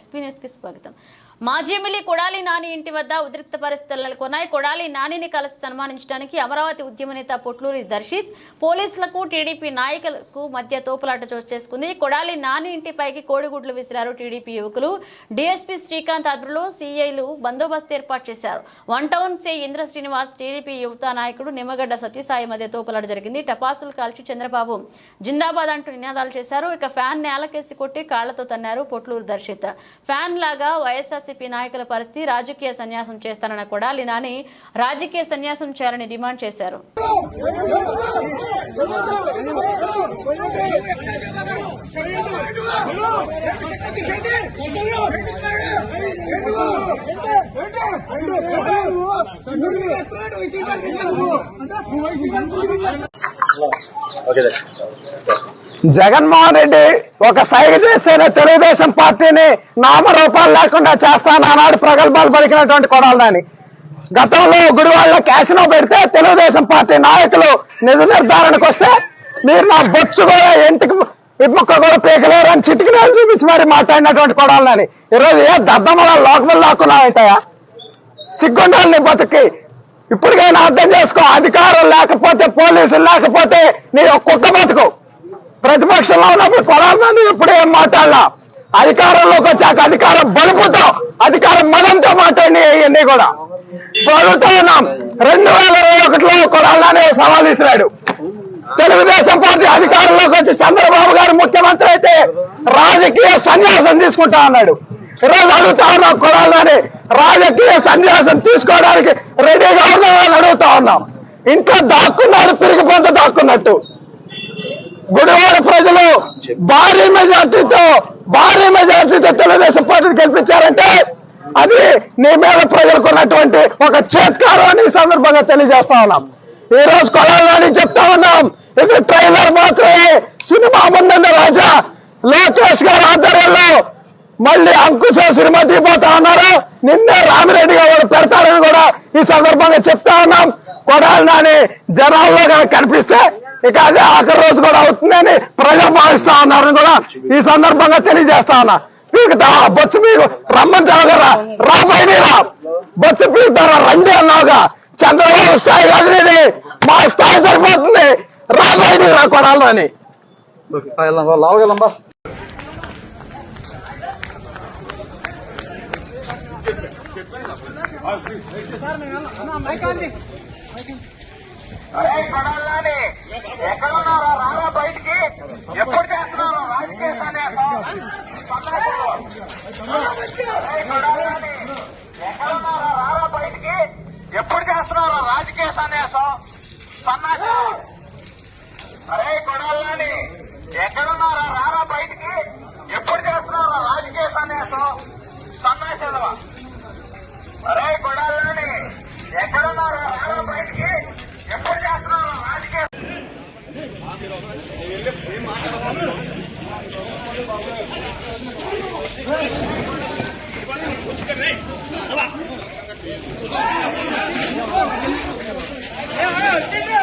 SP న్యూస్కి స్వాగతం. మాజీ ఎమ్మెల్యే కొడాలి నాని ఇంటి వద్ద ఉద్రిక్త పరిస్థితులు నెలకొన్నాయి. కొడాలి నానిని కలిసి సన్మానించడానికి అమరావతి ఉద్యమ నేత పొట్లూరి దర్శిత్ పోలీసులకు టీడీపీ నాయకులకు మధ్య తోపులాట చోటు చేసుకుంది. కొడాలి నాని ఇంటిపైకి కోడిగుడ్లు విసిరారు టీడీపీ యువకులు. డీఎస్పీ శ్రీకాంత్ ఆధ్వర్యంలో సీఐలు బందోబస్తు ఏర్పాటు చేశారు. వన్ టౌన్ సే ఇంద్ర శ్రీనివాస్ టీడీపీ యువత నాయకుడు నిమ్మగడ్డ సత్యసాయి మధ్య తోపులాట జరిగింది. టపాసులు కాల్చి చంద్రబాబు జిందాబాద్ అంటూ నినాదాలు చేశారు. ఇక ఫ్యాన్ నేలకేసి కొట్టి కాళ్ళతో తన్నారు పొట్లూరు దర్శిత్. ఫ్యాన్ లాగా వైఎస్ఆర్సీపీ నాయకుల పరిస్థితి రాజకీయ సన్యాసం చేస్తారన్న కూడా లీనాని రాజకీయ సన్యాసం చేయాలని డిమాండ్ చేశారు. జగన్మోహన్ రెడ్డి ఒక సైగ చేస్తేనే తెలుగుదేశం పార్టీని నామరూపాలు లేకుండా చేస్తాను ఆనాడు ప్రగల్భాలు పలికినటువంటి కొడాలని గతంలో గుడివాళ్ళ క్యాసినో పెడితే తెలుగుదేశం పార్టీ నాయకులు నిజ నిర్ధారణకు వస్తే మీరు నా బొచ్చు కూడా ఇంటికి ఇమ్మొక్క కూడా పీకలేరు అని చిటికి చూపించి మరి మాట్లాడినటువంటి కొడాలని ఈరోజు ఏ దద్దమల లోకములు లాక్కున్నాయంటాయా సిగ్గుండాలి సిగ్గుండాలని బతుకి ఇప్పటికైనా అర్థం చేసుకో అధికారం లేకపోతే పోలీసులు లేకపోతే నీ కుక్క బతుకు. ప్రతిపక్షంలో ఉన్నప్పుడు కొడాలని ఎప్పుడు ఏం మాట్లాడలా? అధికారంలోకి వచ్చాక అధికారం బలుపుతో అధికారం మదంతో మాట్లాడి ఇవన్నీ కూడా. ఇప్పుడు ఉన్నాం రెండు వేల ఇరవై ఒకటిలో కొడాలని సవాల్ ఇస్తున్నాడు తెలుగుదేశం పార్టీ అధికారంలోకి వచ్చి చంద్రబాబు గారు ముఖ్యమంత్రి అయితే రాజకీయ సన్యాసం తీసుకుంటా అన్నాడు. ఈరోజు అడుగుతా ఉన్నాం కొడాలని రాజకీయ సన్యాసం తీసుకోవడానికి రెడీగా ఉన్నామని అడుగుతా ఉన్నాం. ఇంట్లో దాక్కున్నాడు పిరిగి పొంత దాక్కున్నట్టు. భారీ మెజార్టీతో భారీ మెజార్టీతో తెలుగుదేశం పార్టీని గెలిపించారంటే అది నీ మీద ప్రజలకు ఉన్నటువంటి ఒక చేత్కారం అని ఈ సందర్భంగా తెలియజేస్తా ఉన్నాం. ఈ రోజు కొలాలని చెప్తా ఉన్నాం. ఇది ట్రైలర్ మాత్రమే. సినిమా ముందున్న రాజా. లోకేష్ గారి ఆధ్వర్యంలో మళ్ళీ అంకుశ సినిమా తీపోతా ఉన్నారు. నిన్నే రామిరెడ్డి గారు పెడతారని కూడా ఈ సందర్భంగా చెప్తా ఉన్నాం. కొడాలి నాని జనాల్లో కనుక కనిపిస్తే ఇక అదే ఆఖరి రోజు కూడా అవుతుందని ప్రజలు భావిస్తా ఉన్నారని కూడా ఈ సందర్భంగా తెలియజేస్తా ఉన్నా. మీకు దా- బొచ్చు మీకు రమ్మంటావు కదా రాబోయే రా బొచ్చు పీకుతారా రండి అన్నావుగా. చంద్రబాబు స్థాయి కాదు మా స్థాయి సరిపోతుంది. రాబోయే రా కొడాలి అని. లావగలంబా అరే కొడాలని ఎక్కడున్నారో రారా బయటికి. ఎప్పుడు చేస్తున్నారో రాజకీయ సన్యాసం సన్నాసులు. అరే కొడాలని ఎక్కడున్నారో రారా బయటికి ఎప్పుడు చేస్తున్నారో రాజకీయ సన్యాసం సన్నాసం. అరే కొడాలని ఎక్కడున్నారో రారా బయటికి. ఎప్పుడు చేస్తున్నారో రాజకీయ సన్యాసం సన్నాసాలు అరే కొడాలని ఎక్కడున్నారో రారా బయటికి ఎప్పుడు చేస్తున్నారో రాజకీయ ఏ